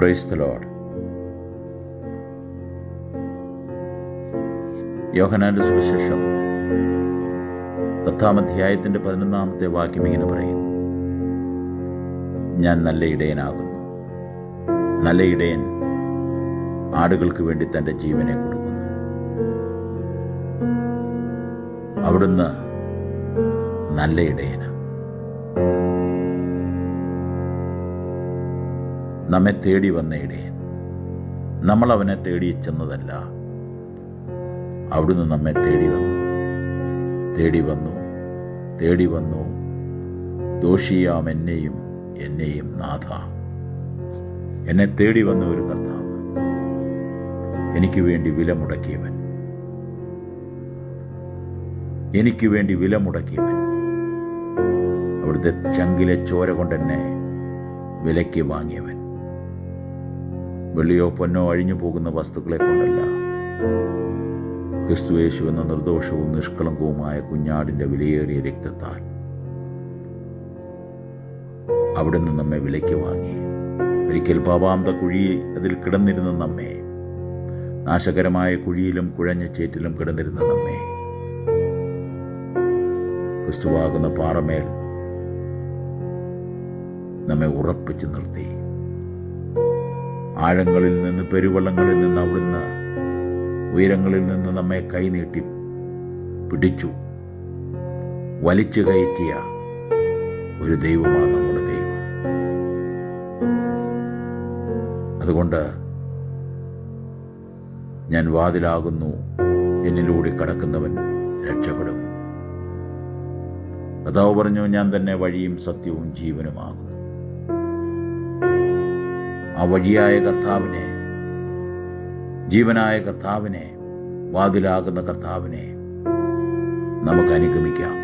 Praise the load യോഹനാന്റെ സുവിശേഷം പത്താം അധ്യായത്തിന്റെ പതിനൊന്നാമത്തെ വാക്യം ഇങ്ങനെ പറയുന്നു. ഞാൻ നല്ല ഇടയനാകുന്നു. നല്ല ഇടയൻ ആടുകൾക്ക് വേണ്ടി തന്റെ ജീവനെ കൊടുക്കുന്നു. അവിടുന്ന് നല്ല ഇടയന നമ്മെ തേടി വന്ന ഇടയൻ നമ്മൾ അവനെ തേടി ചെന്നതല്ല. അവിടുന്ന് നമ്മെ തേടി വന്നു. തേടി വന്നു. തേടി വന്നു. ദോഷിയാം എന്നെയും എന്നെയും നാഥ. എന്നെ തേടി വന്ന ഒരു കർത്താവ്. എനിക്ക് വേണ്ടി വില മുടക്കിയവൻ. എനിക്ക് വേണ്ടി വില മുടക്കിയവൻ. അവിടുത്തെ ചങ്കിലെ ചോര കൊണ്ട് എന്നെ വിലയ്ക്ക് വാങ്ങിയവൻ. വെള്ളിയോ പൊന്നോ അഴിഞ്ഞു പോകുന്ന വസ്തുക്കളെ കൊണ്ടല്ല. ക്രിസ്തുവേശു എന്ന നിർദോഷവും നിഷ്കളങ്കവുമായ കുഞ്ഞാടിന്റെ വിലയേറിയ രക്തത്താൽ അവിടുന്ന് നമ്മെ വിലയ്ക്ക് വാങ്ങി. ഒരിക്കൽ പാപാന്ത കുഴി അതിൽ കിടന്നിരുന്ന നമ്മെ. നാശകരമായ കുഴിയിലും കുഴഞ്ഞ ചേറ്റിലും കിടന്നിരുന്ന നമ്മെ. ക്രിസ്തുവാകുന്ന പാറമേൽ നമ്മെ ഉറപ്പിച്ചു നിർത്തി. ആഴങ്ങളിൽ നിന്ന് പെരുവള്ളങ്ങളിൽ നിന്ന് അവിടുന്ന് ഉയരങ്ങളിൽ നിന്ന് നമ്മെ കൈനീട്ടി പിടിച്ചു. വലിച്ചു കയറ്റിയ ഒരു ദൈവമാണ് നമ്മുടെ ദൈവം. അതുകൊണ്ട് ഞാൻ വാതിലാകുന്നു എന്നിലൂടെ കടക്കുന്നവൻ രക്ഷപ്പെടും. കഥാവ് പറഞ്ഞു ഞാൻ തന്നെ വഴിയും സത്യവും ജീവനുമാകുന്നു. ആ വഴിയായ കർത്താവിനെ ജീവനായ കർത്താവിനെ വാതിലാകുന്ന കർത്താവിനെ നമുക്ക് അനുഗമിക്കാം.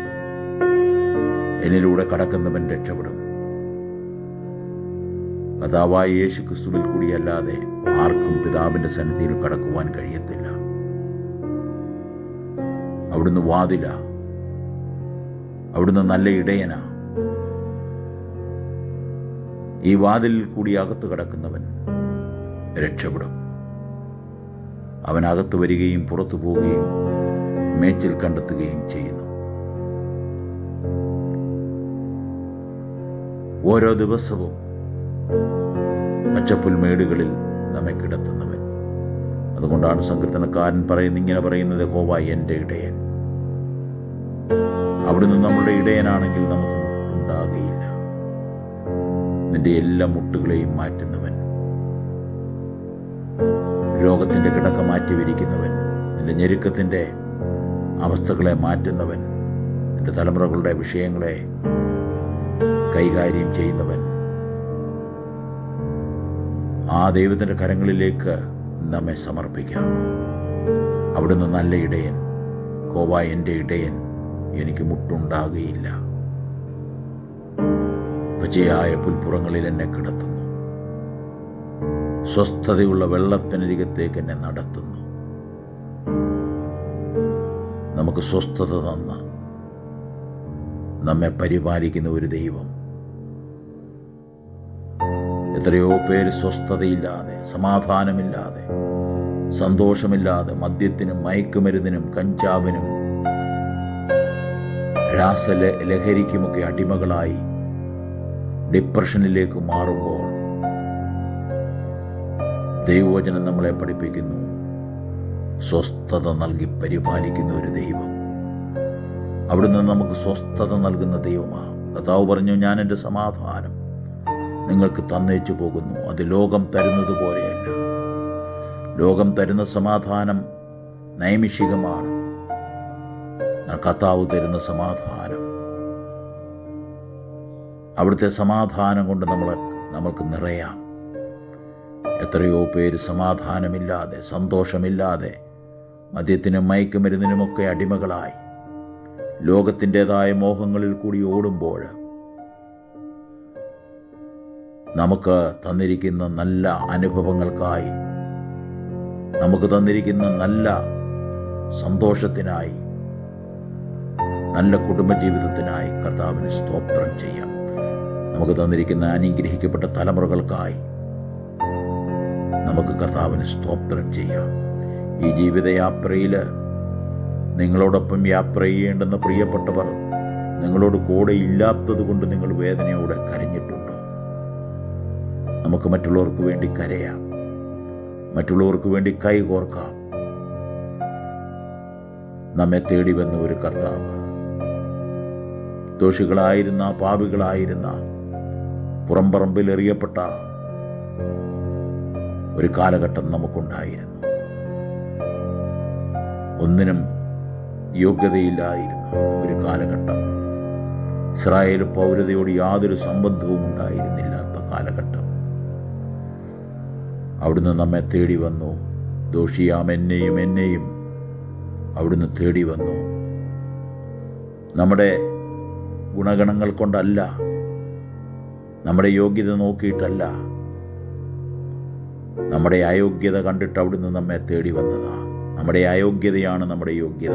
എന്നിലൂടെ കടക്കുന്നവൻ രക്ഷപ്പെടും. കഥാവായ യേശു ക്രിസ്തുവിൽ കൂടിയല്ലാതെ ആർക്കും പിതാവിന്റെ സന്നിധിയിൽ കടക്കുവാൻ കഴിയത്തില്ല. അവിടുന്ന് വാതില അവിടുന്ന് നല്ല ഇടയനാ ഈ വാതിലിൽ കൂടി അകത്ത് കടക്കുന്നവൻ രക്ഷപ്പെടും. അവൻ അകത്ത് വരികയും പുറത്തു പോവുകയും മേച്ചിൽ കണ്ടെത്തുകയും ചെയ്യുന്നു. ഓരോ ദിവസവും പച്ചപ്പുൽമേടുകളിൽ നമ്മെ കിടത്തുന്നവൻ. അതുകൊണ്ടാണ് സങ്കീർത്തനക്കാരൻ പറയുന്ന ഇങ്ങനെ പറയുന്നത് ഹോവ എന്റെ ഇടയൻ. അവിടുന്ന് നമ്മളുടെ ഇടയനാണെങ്കിൽ നമുക്ക് ഉണ്ടാകുകയില്ല നിന്റെ എല്ലാ മുട്ടുകളെയും മാറ്റുന്നവൻ. രോഗത്തിന്റെ കിടക്ക മാറ്റി വിരിക്കുന്നവൻ നിന്റെ ഞെരുക്കത്തിന്റെ അവസ്ഥകളെ മാറ്റുന്നവൻ. നിന്റെ തലമുറകളുടെ വിഷയങ്ങളെ കൈകാര്യം ചെയ്യുന്നവൻ. ആ ദൈവത്തിന്റെ കരങ്ങളിലേക്ക് നമ്മെ സമർപ്പിക്കാം. അവിടുന്ന് നല്ല ഇടയൻ കോവ എന്റെ ഇടയൻ എനിക്ക് മുട്ടുണ്ടാകുകയില്ല. പച്ചയായ പുൽപ്പുറങ്ങളിൽ എന്നെ കിടത്തുന്നു. സ്വസ്ഥതയുള്ള വെള്ളത്തിനരികത്തേക്ക് എന്നെ നടത്തുന്നു. നമുക്ക് സ്വസ്ഥത തന്ന നമ്മെ പരിപാലിക്കുന്ന ഒരു ദൈവം. എത്രയോ പേര് സ്വസ്ഥതയില്ലാതെ സമാധാനമില്ലാതെ സന്തോഷമില്ലാതെ മദ്യത്തിനും മയക്കുമരുന്നിനും കഞ്ചാവിനും രാസല ലഹരിക്കുമൊക്കെ അടിമകളായി ഡിപ്രഷനിലേക്ക് മാറുമ്പോൾ ദൈവവചനം നമ്മളെ പഠിപ്പിക്കുന്നു. സ്വസ്ഥത നൽകി പരിപാലിക്കുന്ന ഒരു ദൈവം. അവിടുന്ന് നമുക്ക് സ്വസ്ഥത നൽകുന്ന ദൈവമാണ് കഥാവ് പറഞ്ഞു ഞാൻ എന്റെ സമാധാനം നിങ്ങൾക്ക് തന്നേച്ചു പോകുന്നു. അത് ലോകം തരുന്നത് പോലെയല്ല. ലോകം തരുന്ന സമാധാനം നൈമിഷികമാണ്. കർത്താവ് തരുന്ന സമാധാനം അവിടുത്തെ സമാധാനം കൊണ്ട് നമ്മൾ നമ്മൾക്ക് നിറയാം. എത്രയോ പേര് സമാധാനമില്ലാതെ സന്തോഷമില്ലാതെ മദ്യത്തിനും മയക്കുമരുന്നിനുമൊക്കെ അടിമകളായി. ലോകത്തിന്റെതായ മോഹങ്ങളിൽ കൂടി ഓടുമ്പോൾ നമുക്ക് തന്നിരിക്കുന്ന നല്ല അനുഭവങ്ങൾക്കായി നമുക്ക് തന്നിരിക്കുന്ന നല്ല സന്തോഷത്തിനായി നല്ല കുടുംബജീവിതത്തിനായി കർത്താവിന് സ്തോത്രം ചെയ്യാം. നമുക്ക് തന്നിരിക്കുന്ന അനുഗ്രഹിക്കപ്പെട്ട തലമുറകൾക്കായി നമുക്ക് കർത്താവിന് സ്തോത്രം ചെയ്യാം. ഈ ജീവിതയാത്രയിൽ നിങ്ങളോടൊപ്പം യാത്ര ചെയ്യേണ്ടുന്ന പ്രിയപ്പെട്ടവർ നിങ്ങളോട് കൂടെ ഇല്ലാത്തത് കൊണ്ട് നിങ്ങൾ വേദനയോടെ കരഞ്ഞിട്ടുണ്ട്? നമുക്ക് മറ്റുള്ളവർക്ക് വേണ്ടി കരയാം. മറ്റുള്ളവർക്ക് വേണ്ടി കൈ കോർക്കാം. നമ്മെ തേടി വന്ന ഒരു കർത്താവ് ദോഷികളായിരുന്ന പാപികളായിരുന്ന പുറംപറമ്പിൽ എറിയപ്പെട്ട ഒരു കാലഘട്ടം നമുക്കുണ്ടായിരുന്നു. ഒന്നിനും യോഗ്യതയില്ലായിരുന്ന ഒരു കാലഘട്ടം. ഇസ്രായേൽ പൗരതയോട് യാതൊരു സംബന്ധവും ഉണ്ടായിരുന്നില്ലാത്ത കാലഘട്ടം. അവിടുന്ന് നമ്മെ തേടി വന്നു. ദോഷിയാം എന്നെയും എന്നെയും അവിടുന്ന് തേടി വന്നു. നമ്മുടെ ഗുണഗണങ്ങൾ കൊണ്ടല്ല നമ്മുടെ യോഗ്യത നോക്കിയിട്ടല്ല. നമ്മുടെ അയോഗ്യത കണ്ടിട്ട് അവിടുന്ന് നമ്മെ തേടി വന്നതാ. നമ്മുടെ അയോഗ്യതയാണ് നമ്മുടെ യോഗ്യത.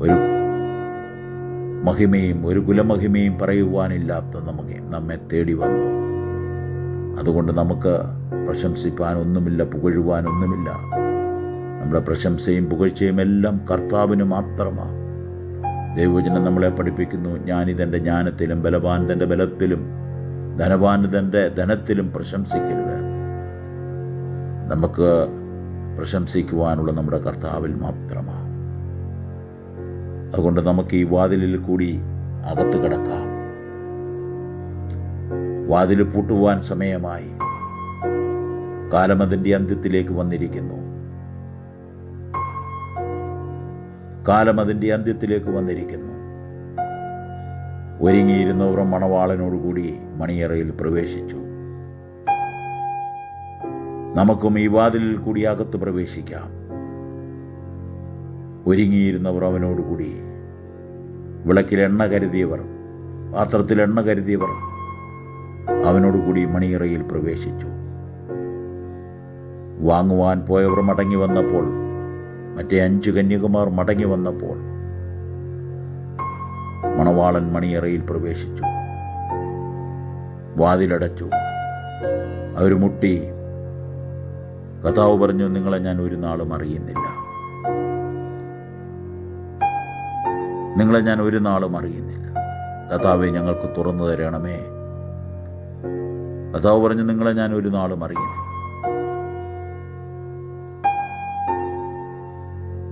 ഒരു മഹിമയും ഒരു കുലമഹിമയും പറയുവാനില്ലാത്ത നമുക്ക് നമ്മെ തേടി വന്നു. അതുകൊണ്ട് നമുക്ക് പ്രശംസിപ്പാൻ ഒന്നുമില്ല പുകഴുവാൻ ഒന്നുമില്ല നമ്മുടെ പ്രശംസയും പുകഴ്ചയും എല്ലാം കർത്താവിന് മാത്രമാണ് ദൈവവചനം നമ്മളെ പഠിപ്പിക്കുന്നു. ഞാനിതെന്റെ ജ്ഞാനത്തിലും ബലവാൻ തന്റെ ബലത്തിലും ധനവാൻ തന്റെ ധനത്തിലും പ്രശംസിക്കരുത്. നമുക്ക് പ്രശംസിക്കുവാനുള്ള നമ്മുടെ കർത്താവിൽ മാത്രമാണ് അതുകൊണ്ട് നമുക്ക് ഈ വാതിലിൽ കൂടി അകത്ത് കിടക്കാം. വാതിൽ പൂട്ടുവാൻ സമയമായി. കാലം അതിന്റെ അന്ത്യത്തിലേക്ക് വന്നിരിക്കുന്നു. കാലം അതിന്റെ അന്ത്യത്തിലേക്ക് വന്നിരിക്കുന്നു. ഒരുങ്ങിയിരുന്നവർ മണവാളനോടുകൂടി മണിയറയിൽ പ്രവേശിച്ചു. നമുക്കും ഈ വാതിലിൽ കൂടി അകത്ത് പ്രവേശിക്കാം. ഒരുങ്ങിയിരുന്നവർ അവനോടുകൂടി വിളക്കിൽ എണ്ണ കരുതിയവർ പാത്രത്തിൽ എണ്ണ കരുതിയവർ അവനോടുകൂടി മണിയറയിൽ പ്രവേശിച്ചു. വാങ്ങുവാൻ പോയവർ മടങ്ങി വന്നപ്പോൾ മറ്റേ അഞ്ച് കന്യകുമാർ മടങ്ങി വന്നപ്പോൾ മണവാളൻ മണിയറയിൽ പ്രവേശിച്ചു. വാതിലടച്ചു. അവർ മുട്ടി കഥാവ് പറഞ്ഞു നിങ്ങളെ ഞാൻ ഒരു നാളും അറിയുന്നില്ല. നിങ്ങളെ ഞാൻ ഒരു നാളും അറിയുന്നില്ല. കഥാവെ ഞങ്ങൾക്ക് തുറന്നു തരണമേ. കഥാവ് പറഞ്ഞു നിങ്ങളെ ഞാൻ ഒരു നാളും അറിയുന്നില്ല.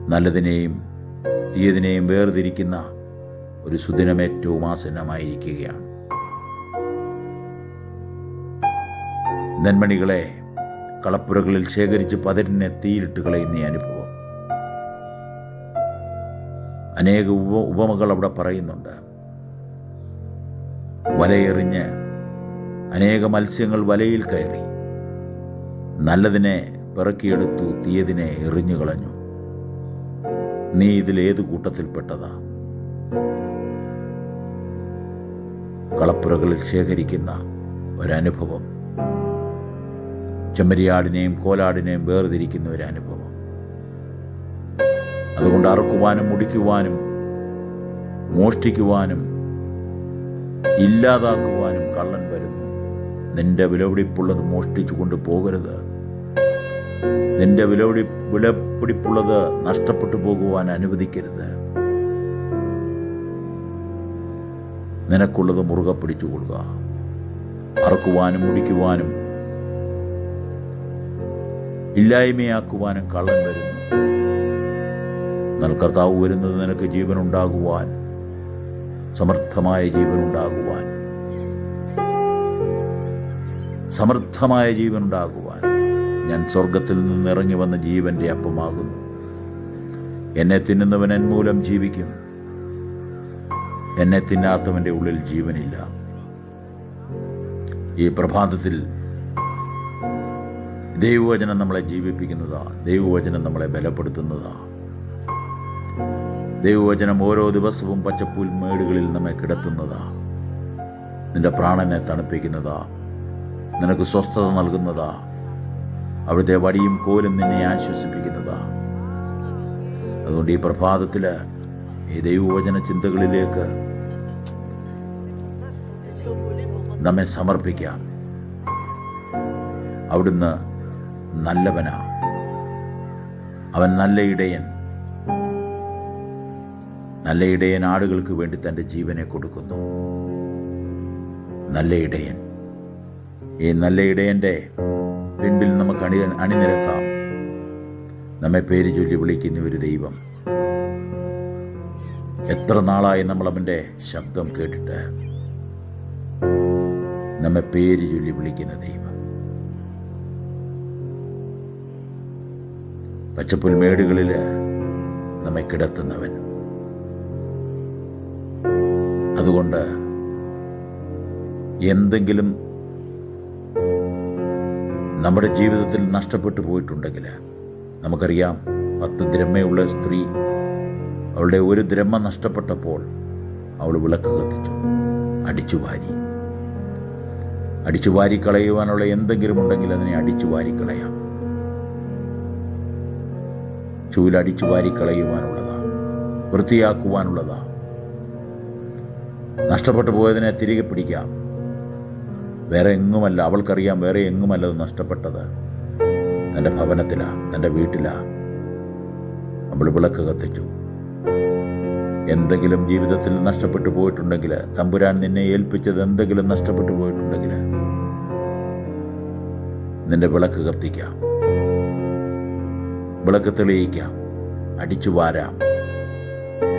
നല്ലതിനെയും തീയതിനെയും വേർതിരിക്കുന്ന ഒരു സുദിനം ഏറ്റവും ആസന്നമായിരിക്കുകയാണ്. നെന്മണികളെ കളപ്പുരകളിൽ ശേഖരിച്ച് പതിരിനെ തീയിലിട്ട് കളയുന്ന അനുഭവം. അനേക ഉപ ഉപമകൾ അവിടെ പറയുന്നുണ്ട്. വലയെറിഞ്ഞ് അനേക മത്സ്യങ്ങൾ വലയിൽ കയറി. നല്ലതിനെ പിറക്കിയെടുത്തു തീയതിനെ എറിഞ്ഞു കളഞ്ഞു നീ ഇതിലേത് കൂട്ടത്തിൽപ്പെട്ടതാ? കളപ്പുരകളിൽ ശേഖരിക്കുന്ന ഒരനുഭവം. ചെമ്മരിയാടിനെയും കോലാടിനെയും വേർതിരിക്കുന്ന ഒരനുഭവം. അതുകൊണ്ട് അറുക്കുവാനും മുടിക്കുവാനും മോഷ്ടിക്കുവാനും ഇല്ലാതാക്കുവാനും കള്ളൻ വരുന്നു. നിന്റെ വിലപിടിപ്പുള്ളത് മോഷ്ടിച്ചു കൊണ്ട് പോകരുത്. നിന്റെ വിലപിടി വിലപിടിപ്പുള്ളത് നഷ്ടപ്പെട്ടു പോകുവാൻ അനുവദിക്കരുത്. നിനക്കുള്ളത് മുറുകെ പിടിച്ചുകൊള്ളുക അറുക്കുവാനും മുടിക്കുവാനും ഇല്ലായ്മയാക്കുവാനും കള്ളൻ വരുന്നു. എന്നാൽ കർത്താവ് വരുന്നത് നിനക്ക് ജീവനുണ്ടാകുവാൻ സമർത്ഥമായ ജീവനുണ്ടാകുവാൻ സമർത്ഥമായ ജീവനുണ്ടാകുവാൻ. ഞാൻ സ്വർഗത്തിൽ നിന്ന് ഇറങ്ങി വന്ന ജീവന്റെ അപ്പമാകുന്നു. എന്നെ തിന്നുന്നവൻ എൻ മൂലം ജീവിക്കും. എന്നെ തിന്നാത്തവന്റെ ഉള്ളിൽ ജീവനില്ല. ഈ പ്രഭാതത്തിൽ ദൈവവചനം നമ്മളെ ജീവിപ്പിക്കുന്നതാ. ദൈവവചനം നമ്മളെ ബലപ്പെടുത്തുന്നതാ. ദൈവവചനം ഓരോ ദിവസവും പച്ചപ്പൂൽ മേടുകളിൽ നമ്മെ കിടത്തുന്നതാ. നിന്റെ പ്രാണനെ തണുപ്പിക്കുന്നതാ. നിനക്ക് സ്വസ്ഥത നൽകുന്നതാ. അവിടുത്തെ വടിയും കോലും നിന്നെ ആശ്വസിപ്പിക്കുന്നതാ. അതുകൊണ്ട് ഈ പ്രഭാതത്തിൽ ഈ ദൈവവചന ചിന്തകളിലേക്ക് നമ്മെ സമർപ്പിക്കാം. അവിടുന്ന് നല്ലവനാ. അവൻ നല്ല ഇടയൻ. നല്ല ഇടയൻ ആടുകൾക്ക് വേണ്ടി തന്റെ ജീവനെ കൊടുക്കുന്നു. നല്ല ഇടയൻ. ഈ നല്ല ഇടയന്റെ പിൻപിൽ നമുക്ക് അണി അണിനിരക്കാം. നമ്മെ പേര് ചൊല്ലി വിളിക്കുന്ന ഒരു ദൈവം. എത്ര നാളായി നമ്മൾ അവന്റെ ശബ്ദം കേട്ടിട്ട് നമ്മെ പേര് ചൊല്ലി വിളിക്കുന്ന ദൈവം. പച്ചപ്പുൽമേടുകളിൽ നമ്മെ കിടത്തുന്നവൻ. അതുകൊണ്ട് എന്തെങ്കിലും നമ്മുടെ ജീവിതത്തിൽ നഷ്ടപ്പെട്ടു പോയിട്ടുണ്ടെങ്കിൽ നമുക്കറിയാം പത്ത് ദ്രമയുള്ള സ്ത്രീ അവളുടെ ഒരു ദ്രമ നഷ്ടപ്പെട്ടപ്പോൾ അവൾ വിളക്ക് കത്തിച്ചു അടിച്ചു വാരി. അടിച്ചു വാരി കളയുവാനുള്ള എന്തെങ്കിലും ഉണ്ടെങ്കിൽ അതിനെ അടിച്ചു വാരി കളയാം. ചൂലടിച്ചു വാരി കളയുവാനുള്ളതാ വൃത്തിയാക്കുവാനുള്ളതാ. നഷ്ടപ്പെട്ടു പോയതിനെ തിരികെ പിടിക്കാം. വേറെ എങ്ങുമല്ല അവൾക്കറിയാം വേറെ എങ്ങുമല്ല അത് നഷ്ടപ്പെട്ടത്. തന്റെ ഭവനത്തിലാ തന്റെ വീട്ടിലാ. അവൾ വിളക്ക് കത്തിച്ചു. എന്തെങ്കിലും ജീവിതത്തിൽ നഷ്ടപ്പെട്ടു പോയിട്ടുണ്ടെങ്കിൽ തമ്പുരാൻ നിന്നെ ഏൽപ്പിച്ചത് എന്തെങ്കിലും നഷ്ടപ്പെട്ടു പോയിട്ടുണ്ടെങ്കിൽ നിന്റെ വിളക്ക് കത്തിക്കാം. വിളക്ക് തെളിയിക്കാം. അടിച്ചു വാരാം.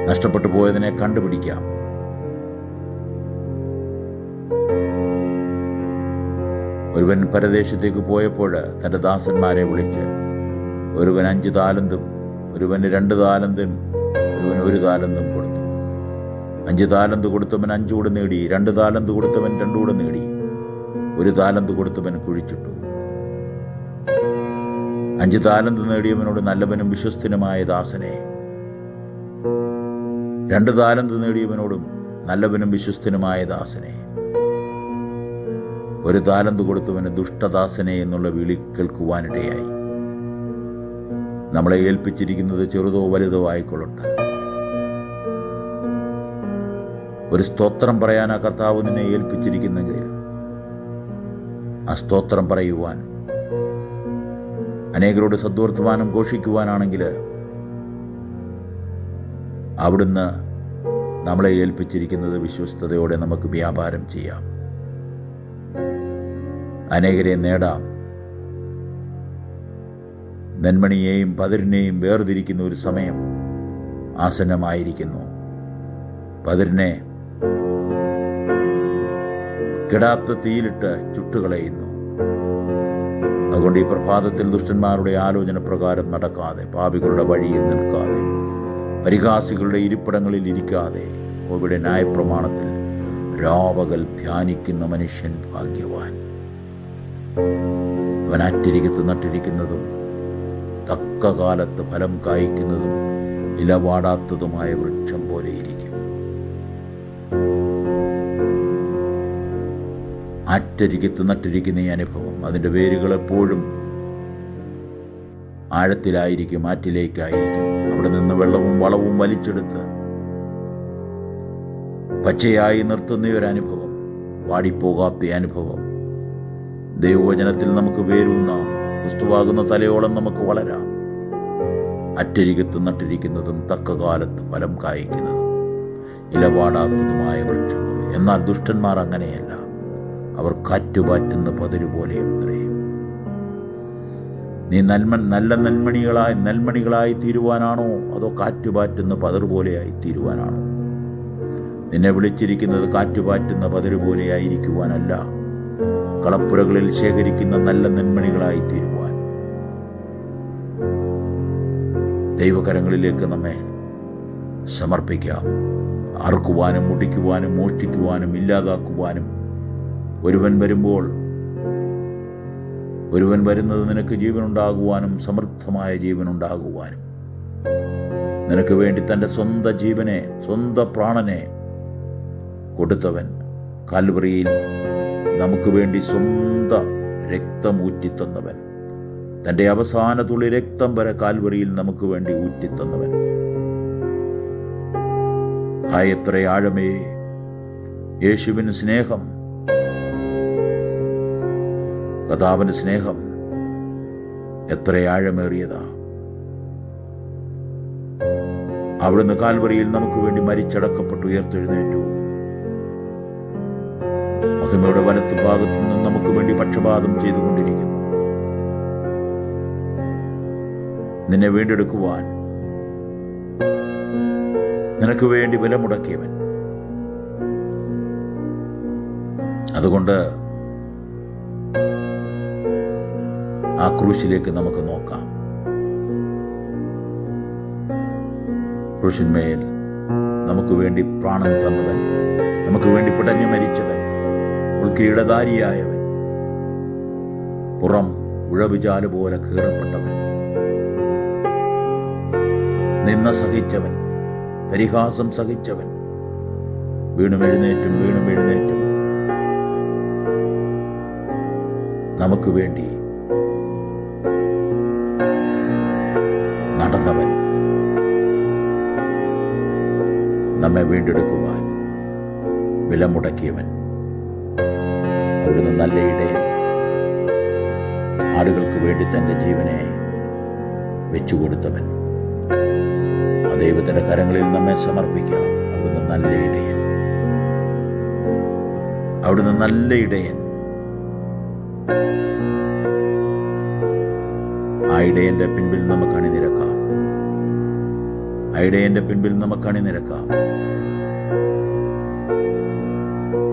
നഷ്ടപ്പെട്ടു പോയതിനെ കണ്ടുപിടിക്കാം. ഒരുവൻ പരദേശത്തേക്ക് പോയപ്പോൾ തന്റെ ദാസന്മാരെ വിളിച്ച് ഒരുവൻ അഞ്ച് താലന്തും ഒരുവന് രണ്ട് താലന്തും ഒരുവൻ ഒരു താലന്തും കൊടുത്തു. അഞ്ച് താലന്ത് കൊടുത്തവൻ അഞ്ചുകൂടെ നേടി രണ്ട് താലന്ത് കൊടുത്തവൻ രണ്ടുകൂടെ നേടി ഒരു താലന്ത് കൊടുത്തവൻ കുഴിച്ചിട്ടു. അഞ്ച് താലന്ത് നേടിയവനോട് നല്ലവനും വിശ്വസ്തനുമായ ദാസനെ. രണ്ട് താലന്ത് നേടിയവനോടും നല്ലവനും വിശ്വസ്തനുമായ ദാസനെ. ഒരു താലന്ത് കൊടുത്തവന് ദുഷ്ടദാസനെ എന്നുള്ള വിളി കേൾക്കുവാനിടയായി. നമ്മളെ ഏൽപ്പിച്ചിരിക്കുന്നത് ചെറുതോ വലുതോ ആയിക്കൊള്ളട്ടെ. ഒരു സ്തോത്രം പറയാൻ ആ കർത്താവ് നിന്നെ ഏൽപ്പിച്ചിരിക്കുന്നെങ്കിൽ ആ സ്തോത്രം പറയുവാൻ അനേകരോട് സദ്വർത്തമാനം ഘോഷിക്കുവാനാണെങ്കിൽ അവിടുന്ന് നമ്മളെ ഏൽപ്പിച്ചിരിക്കുന്നത് വിശ്വസ്തയോടെ നമുക്ക് വ്യാപാരം ചെയ്യാം. അനേകരെ നേടാം. നെന്മണിയെയും പതിരിനെയും വേർതിരിക്കുന്ന ഒരു സമയം ആസന്നമായിരിക്കുന്നു. പതിരിനെ കിടാത്ത തീയിലിട്ട് ചുട്ടുകളയുന്നു. അതുകൊണ്ട് ഈ പ്രഭാതത്തിൽ ദുഷ്ടന്മാരുടെ ആലോചന പ്രകാരം നടക്കാതെ പാപികളുടെ വഴിയിൽ നിൽക്കാതെ പരിഹാസികളുടെ ഇരിപ്പിടങ്ങളിൽ ഇരിക്കാതെ ഇവിടെ ന്യായപ്രമാണത്തിൽ രാവകൽ ധ്യാനിക്കുന്ന മനുഷ്യൻ ഭാഗ്യവാൻ. അവൻ അറ്റിരിക്കത്ത് നട്ടിരിക്കുന്നതും തക്ക കാലത്ത് ഫലം കായ്ക്കുന്നതും ഇലവാടാത്തതുമായ വൃക്ഷം പോലെയിരിക്കും ആറ്റരികത്ത് നട്ടിരിക്കുന്ന ഈ അനുഭവം അതിന്റെ വേരുകൾ എപ്പോഴും ആഴത്തിലായിരിക്കും ആറ്റിലേക്കായിരിക്കും. അവിടെ നിന്ന് വെള്ളവും വളവും വലിച്ചെടുത്ത് പച്ചയായി നിർത്തുന്ന ഒരു അനുഭവം വാടിപ്പോകാത്ത അനുഭവം ദൈവവചനത്തിൽ നമുക്ക് വേരൂന്ന. ക്രിസ്തുവാകുന്ന തലയോളം നമുക്ക് വളരാം. അറ്റരികത്ത് നട്ടിരിക്കുന്നതും തക്ക കാലത്ത് ഫലം കായ്ക്കുന്നതും ഇലപാടാത്തതുമായ വൃക്ഷം എന്നാൽ ദുഷ്ടന്മാർ അങ്ങനെയല്ല. അവർ കാറ്റുപാറ്റുന്ന പതിരു പോലെ അത്രേ നീ നന്മ നല്ല നന്മണികളായി നന്മണികളായി തീരുവാനാണോ? അതോ കാറ്റുപാറ്റുന്ന പതിർ പോലെയായി തീരുവാനാണോ? നിന്നെ വിളിച്ചിരിക്കുന്നത് കാറ്റുപാറ്റുന്ന പതിരു പോലെയായിരിക്കുവാനല്ല. കളപ്പുരകളിൽ ശേഖരിക്കുന്ന നല്ല നെന്മണികളായി തീരുവാൻ. ദൈവകരങ്ങളിലേക്ക് നമ്മെ സമർപ്പിക്കാം. അറുക്കുവാനും മുടിക്കുവാനും മോഷ്ടിക്കുവാനും ഇല്ലാതാക്കുവാനും ഒരുവൻ വരുമ്പോൾ ഒരുവൻ വരുന്നത് നിനക്ക് ജീവനുണ്ടാകുവാനും സമൃദ്ധമായ ജീവനുണ്ടാകുവാനും. നിനക്ക് വേണ്ടി തന്റെ സ്വന്തം ജീവനെ സ്വന്തം പ്രാണനെ കൊടുത്തവൻ കാൽവറിയിൽ നമുക്ക് വേണ്ടി സ്വന്തം രക്തം ഊറ്റിത്തന്നവൻ തന്റെ അവസാന തുള്ളി രക്തം വരെ കാൽവറിയിൽ നമുക്ക് വേണ്ടി ഊറ്റിത്തന്നവൻ. ഹായത്ര ആഴമേ. യേശുവിന് സ്നേഹം. കഥാവിന് സ്നേഹം. എത്ര ആഴമേറിയതാ. അവിടുന്ന് കാൽവറിയിൽ നമുക്ക് വേണ്ടി മരിച്ചടക്കപ്പെട്ട് ഉയർത്തെഴുന്നേറ്റു. മഹിമയുടെ വലത്തു ഭാഗത്തു നിന്നും നമുക്ക് വേണ്ടി പക്ഷപാതം ചെയ്തുകൊണ്ടിരിക്കുന്നു. നിന്നെ വീണ്ടെടുക്കുവാൻ നിനക്ക് വേണ്ടി വില മുടക്കിയവൻ. അതുകൊണ്ട് ആ ക്രൂശിലേക്ക് നമുക്ക് നോക്കാം. ക്രൂശിന്മേൽ നമുക്ക് വേണ്ടി പ്രാണൻ തന്നവൻ നമുക്ക് വേണ്ടി പിടഞ്ഞു മരിച്ചവൻ ഉൾക്കിരീടധാരിയായവൻ പുറം ഉഴവിചാൽ പോലെ കീറപ്പെട്ടവൻ. നിന്ന സഹിച്ചവൻ പരിഹാസം സഹിച്ചവൻ. വീണും എഴുന്നേറ്റും വീണും എഴുന്നേറ്റും. നമുക്ക് വേണ്ടി നടന്നവൻ നമ്മെ വീണ്ടെടുക്കുവാൻ വില മുടക്കിയവൻ അവിടുന്ന് നല്ല ഇടയൻ ആടുകൾക്ക് വേണ്ടി തന്റെ ജീവനെ വെച്ചുകൊടുത്തവൻ. ആ ദൈവത്തിന്റെ കരങ്ങളിൽ നമ്മെ സമർപ്പിക്കാം. അവിടുന്ന് നല്ല ഇടയൻ. അവിടുന്ന് നല്ല ഇടയൻ. ആ ഇടയന്റെ പിൻപിൽ നമുക്ക് അണിനിരക്കാം. ആ ഇടയന്റെ പിൻപിൽ നമുക്ക് അണിനിരക്കാം.